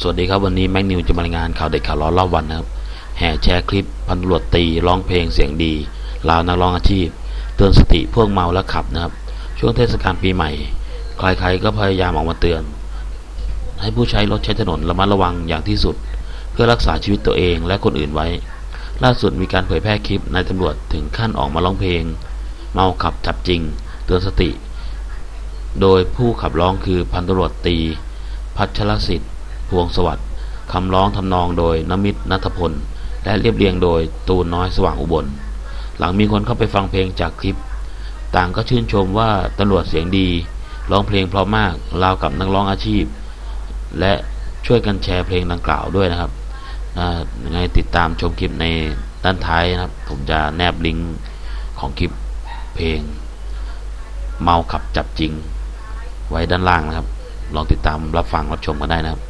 สวัสดีครับวันนี้แม็กนิวจะมารายงานข่าวเด็ดข่าวร้อนรอบวันนะครับ แห่แชร์คลิปพันตำรวจตีร้องเพลงเสียงดีลาวนักร้องอาชีพ เตือนสติพวกเมาและขับนะครับ ช่วงเทศกาลปีใหม่ ใครๆก็พยายามออกมาเตือน ให้ผู้ใช้รถใช้ถนนระมัดระวังอย่างที่สุด เพื่อรักษาชีวิตตัวเองและคนอื่นไว้ ล่าสุดมีการเผยแพร่คลิปนายตำรวจถึงขั้นออกมาร้องเพลง เมาขับจับจริง เตือนสติ โดยผู้ขับร้องคือพันตำรวจตี พัชรสิทธิ์ พวงสวัสดิ์คำร้องทำนองโดยนมิตรนัทพล และเรียบเรียงโดยตูนน้อยสว่างอุบล หลังมีคนเข้าไปฟังเพลงจากคลิป ต่างก็ชื่นชมว่าตำรวจเสียงดีร้องเพลงเพราะมากราวกับนักร้องอาชีพ และช่วยกันแชร์เพลงดังกล่าวด้วยนะครับอ่ายังไงติดตามชมคลิปในด้านท้ายนะครับ ผมจะแนบลิงก์ของคลิปเพลง เมาขับจับจริง ไว้ด้านล่างนะครับ ลองติดตามรับฟังรับชมกันได้นะครับ